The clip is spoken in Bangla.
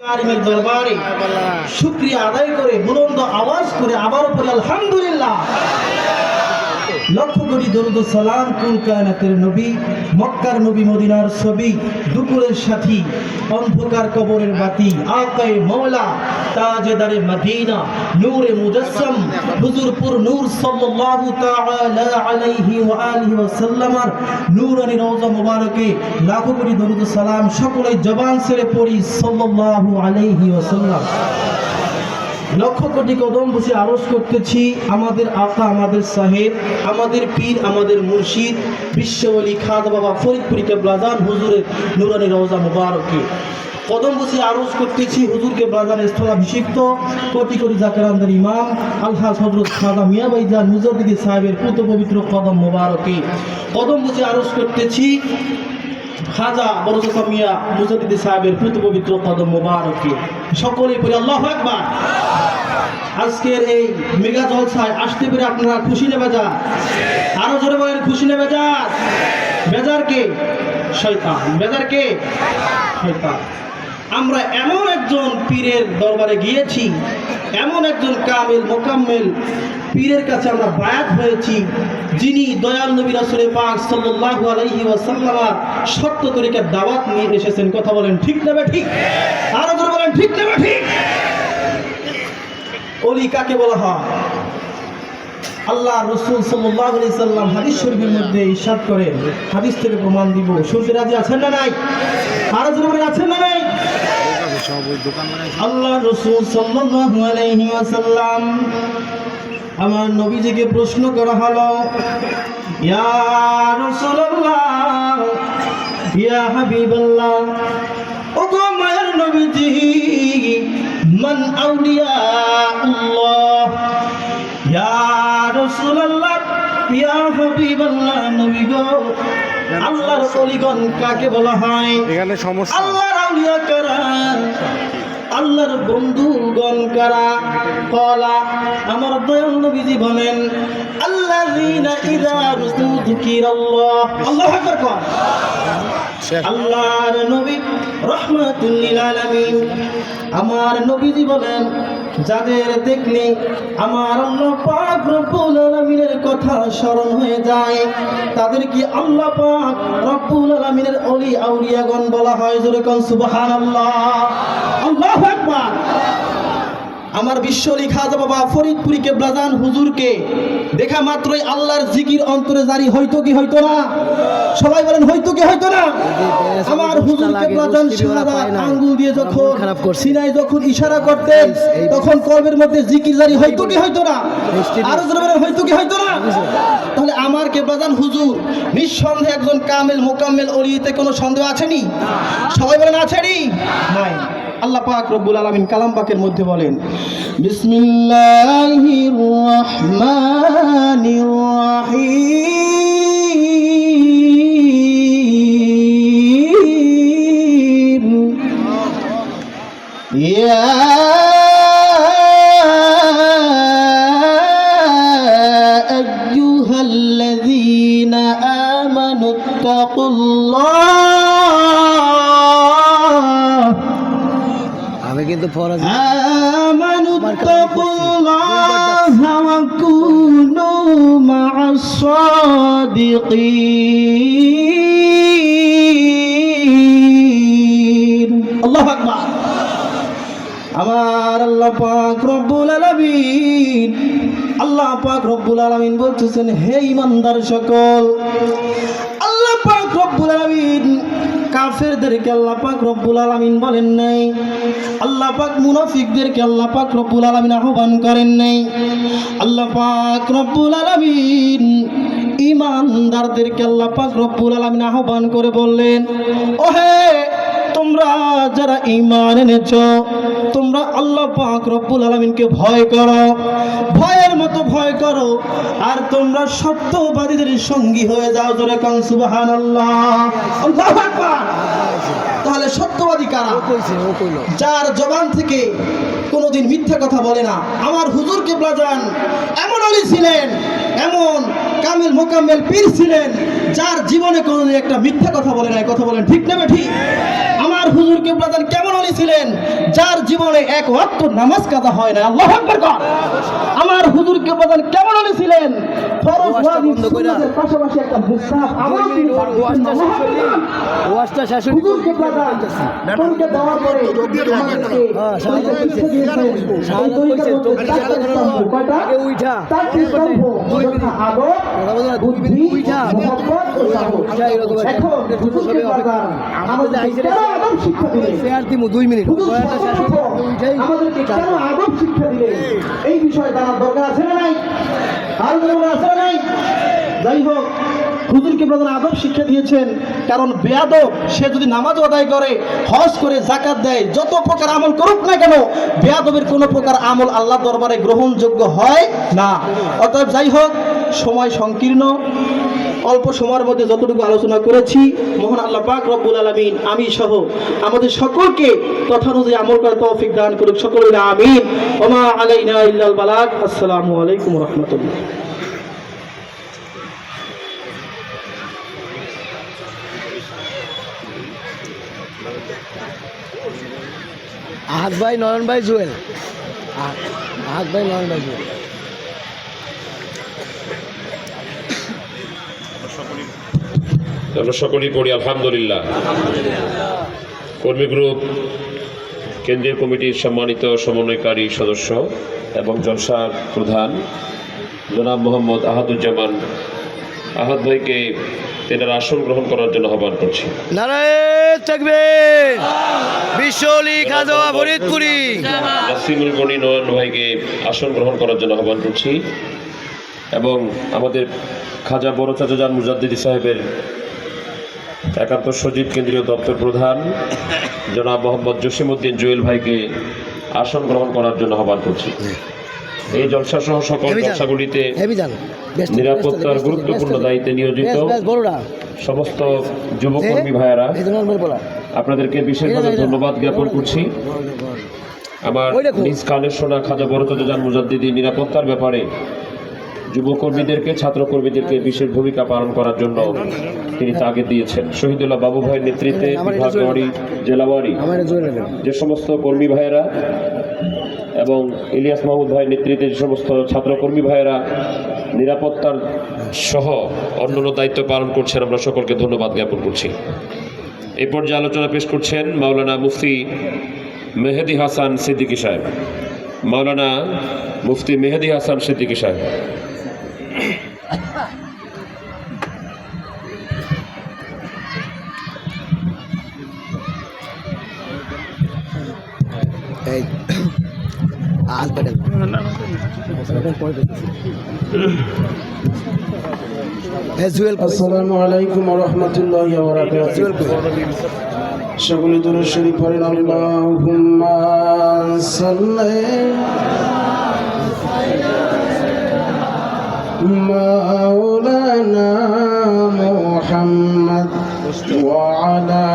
কারিমের দরবারে শুক্রিয়া আদায় করে বুলন্দ আওয়াজ করে আবার উপরে আলহামদুলিল্লাহ। লক্ষ কোটি দরুদ সালাম কুল কায়নাতের নবী, মক্কার নবী, মদিনার ছবি, দুপুরের সাথী, অন্ধকার কবরের বাতি, আকায়ে মওলা, তাজেদারে মদিনা, নূরে মুজাসসাম, হুজুরপুর নূর সাল্লাল্লাহু তাআলা আলাইহি ওয়া আলিহি ওয়া সাল্লামার নূরানি রওজা মুবারকে লাখো কোটি দরুদ সালাম সকলে জবান ছেড়ে পড়ি সাল্লাল্লাহু আলাইহি ওয়া সাল্লাম। লক্ষ কোটি কদম বসে আরজ করতেছি আমাদের আকা আমাদের সাহেব, আমাদের পীর, আমাদের মুর্শিদ বিশ্ববলী খাদ বাবা ফরিদপুরি কেবলাদান হুজুরের নুরানি রওজা মুবারকে। কদম বসে আরজ করতেছি হুজুরকে ব্রাদান স্থলাভিষিক্ত, কোটি কোটি জাকারান্দার ইমাম, আলহাজ হজরত খাদা মিয়াবাইজান মুজাদ্দিদি সাহেবের পুত পবিত্র কদম মোবারকে। কদম বসে আরজ করতেছি খাজা বরজা মিয়া মুজাদ্দিদি সাহেবের পুত পবিত্র কদম মোবারকে সকলে পড়ে, আল্লাহ একবার আজকের এই মেগা জলসায় আসতে পেরে আপনারা খুশি নেবে যা আরও জোরে বলেন, খুশি নেবে যা বেজার কে? শয়তান। বেজার কে? শয়তান। আমরা এমন একজন পীরের দরবারে গিয়েছি এমন একজন কামেল, মোকাম্মেল, পীরের কাছে আমরা বায়াত হয়েছি, যিনি দয়াল নবী রাসূল পাক সাল্লাল্লাহু আলাইহি ওয়াসাল্লাম সত্য তরিকার দাওয়াত নিয়ে এসেছেন। কথা বলেন, ঠিক নেবে ঠিক? আরও জোরে বলেন, ঠিক নেবে ঠিক? অলি কাকে বলা হয়? আল্লাহ রসুল সাল্লাহ আলি সাল্লাম হাদিস শরীফের মধ্যে ইসাদ করেন হাদিস থেকে প্রমাণ দিব। শুনতে রাজি আছেন না নাই? আরও জনগণ আছেন না নাই? সব ওই দোকান বানাইছে আল্লাহ রসুল সাল্লাল্লাহু আলাইহি ওয়াসাল্লাম আমার নবীজিকে প্রশ্ন করা হলো ইয়া রাসূলুল্লাহ ইয়া হাবিবাল্লাহ ও গো মায়ের নবীজি মান আউলিয়াউল্লাহ ইয়া রাসূলুল্লাহ ইয়া হাবিবাল্লাহ নবী গো আল্লাহর অলিগণ কাকে বলা হয়? এখানে সমস্যা। আল্লাহর আউলিয়া কারা? আল্লাহর বন্ধুগণ কারা? কলা আমার দয়াল নবীজি বলেন আল্লাযীনা ইযা যুকিরাল্লাহ। আল্লাহু আকবার কর আল্লাহর নবী রহমাতুল লিল আলামিন। আমার নবীজি বলেন যাদের দেখলে আমার আলমিনের কথা স্মরণ হয়ে যায় তাদের কি আল্লাহ পাক রব্বুল আলমিনের অলি আউলিয়াগণ বলা হয়। যেরকম সুবাহ আল্লাহ আল্লাহ আমার বিশ্বলি খাজা বাবা, ফরিদপুরি কেবলাজান হুজুরকে। দেখা মাত্রই আল্লাহর জিকির অন্তরে জারি, হইতো কি হইতো না? সবাই বলেন, হইতো কি হইতো না? আমার হুজুর কেবলাজান সারা আঙ্গুল দিয়ে যখন সিনাই যখন ইশারা করতেন, তখন কলবের মধ্যে জিকির জারি, হইতো কি হইতো না? আরও জোরে বলেন, হইতো কি হইতো না? তাহলে আমার কেবলাজান হুজুর, নিঃসন্দেহে একজন কামেল মোকাম্মেল অলিতে কোনো সন্দেহ আছে আছেনি সবাই বলেন আছেনি নাই। আল্লাহ পাক রব্বুল আলমিন কালাম পাকের মধ্যে বলেন বিসমিল্লাহির রহমানির রহিম। ইয়া ফরাজি। আল্লাহ আকবার। আমার আল্লাহ পাক রব্বুল আলামিন আল্লাহ পাক রব্বুল আলামিন বলতেছেন হে ইমানদার সকল আল্লাহ পাক রব্বুল আলামিন কাফেরদেরকে আল্লাহ পাক রব্বুল আলমিন বলেন নাই। আল্লাপাক মুনাফিকদেরকে আল্লাহ পাক রব্বুল আলমিন আহ্বান করেন নাই। আল্লাপাক রব্বুল আলমিন ইমানদারদেরকে আল্লাহ পাক রব্বুল আলমিন আহ্বান করে বললেন, ওহে তোমরা যারা ঈমান এনেছ তোমরা আল্লাহ পাক রব্বুল আলামিনকে ভয় করো ভয়ের মতো ভয় করো আর তোমরা সত্যবাদীদের সঙ্গী হয়ে যাও জোরে কান সুবহানাল্লাহ। আল্লাহু তাহলে সত্যবাদী কারা? যার জবান থেকে কোনোদিন মিথ্যা কথা বলে না। আমার হুজুর কেবলা যান এমন অলি ছিলেন এমন কামিল মোকাম্মেল পীর ছিলেন যার জীবনে কোনোদিন একটা মিথ্যা কথা বলে নাই কথা বলেন ঠিক না ঠিক আমার হুজুর কিবলাদান কেমন উনি ছিলেন যার জীবনে এক ওয়াক্ত নামাজ কাজা হয় না আল্লাহ আকবার কর আমার হুজুর কিবলাদান কেমন উনি ছিলেন ফরজ ওয়াজিব। পাশাপাশি একটা মুস্তাহাব আমল তিনি। ওয়াজটা শেষ হয়ে হুজুর কিবলাদান তরিকা দেওয়ার পরে আমাদেরকে হ্যাঁ। কয়টা? আগে উইঠা। স্তম্ভ। আদব, দুই মিনিট আদব শিক্ষা এই বিষয়ে যাই হোক হুজুরকে প্রধান আদব শিক্ষা দিয়েছেন কারণ বেয়াদব সে যদি নামাজ আদায় করে হজ করে জাকাত দেয় যত প্রকার আমল করুক না কেন বেয়াদবের কোনো প্রকার আমল আল্লাহ দরবারে গ্রহণযোগ্য হয় না অতএব যাই হোক সময় সংকীর্ণ, অল্প সময়ের মধ্যে যতটুকু আলোচনা করেছি, মোহন আল্লাহ পাক রব্বুল আলমিন, আমি সহ আমাদের সকলকে তথানুযায়ী আমল করার তৌফিক দান করুক সকল আমিন। ওমা আলাইনা ইল্লাল বালাক আসসালামু আলাইকুম রহমতুল্লাহ। আহাত ভাই, নয়ন ভাই, জুয়েল। আহাত ভাই, নয়ন ভাই, জুয়েল। আমরা সকলেই পড়ি আলহামদুলিল্লাহ। কর্মী গ্রুপ কেন্দ্রীয় কমিটির সম্মানিত সমন্বয়কারী সদস্য এবং জলসার প্রধান জনাব মোহাম্মদ আহাদুজ্জামান। আহাদ ভাইকে তেনার আসন গ্রহণ করার জন্য আহ্বান করছি। নাসিমুল গনি নয়ন ভাইকে আসন গ্রহণ করার জন্য আহ্বান করছি। এবং আমাদের খাজা বড় চাচা জান মুজাদ্দিদি সাহেবের একান্ত সচিব কেন্দ্রীয় দপ্তর প্রধান জনাব মোহাম্মদ জসিমউদ্দিন জুয়েল ভাইকে আসন গ্রহণ করার জন্য আহ্বান করছি। এই জলসা সহ সকল জলসাগুলিতে নিরাপত্তার গুরুত্বপূর্ণ দায়িত্বে নিয়োজিত সমস্ত যুবকর্মী ভাইয়েরা আপনাদেরকে বিশেষভাবে ধন্যবাদ জ্ঞাপন করছি। আমার নিজ কানের শোনা খাজা বরকত জান মুজাদ্দিদি নিরাপত্তার ব্যাপারে যুবকর্মীদেরকে ছাত্রকর্মীদেরকে বিশেষ ভূমিকা পালন করার জন্য তিনি তাগিদ দিয়েছেন। শহীদুল্লাহ বাবু ভাইয়ের নেতৃত্বে বিভাগওয়ারি জেলাওয়ারি যে সমস্ত কর্মী ভাইয়েরা এবং ইলিয়াস মাহমুদ ভাইয়ের নেতৃত্বে যে সমস্ত ছাত্রকর্মী ভাইয়েরা নিরাপত্তার সহ অন্যান্য দায়িত্ব পালন করছেন আমরা সকলকে ধন্যবাদ জ্ঞাপন করছি। এই পর্যায়ে আলোচনা পেশ করছেন মাওলানা মুফতি মেহেদি হাসান সিদ্দিকী সাহেব। মাওলানা মুফতি মেহেদি হাসান সিদ্দিকী সাহেব। এই কই? আসসালামু আলাইকুম রহমতুল্লাহ? সকলে দূরে শরীফ পড়েন আল্লাহুম্মা مولانا محمد وعلى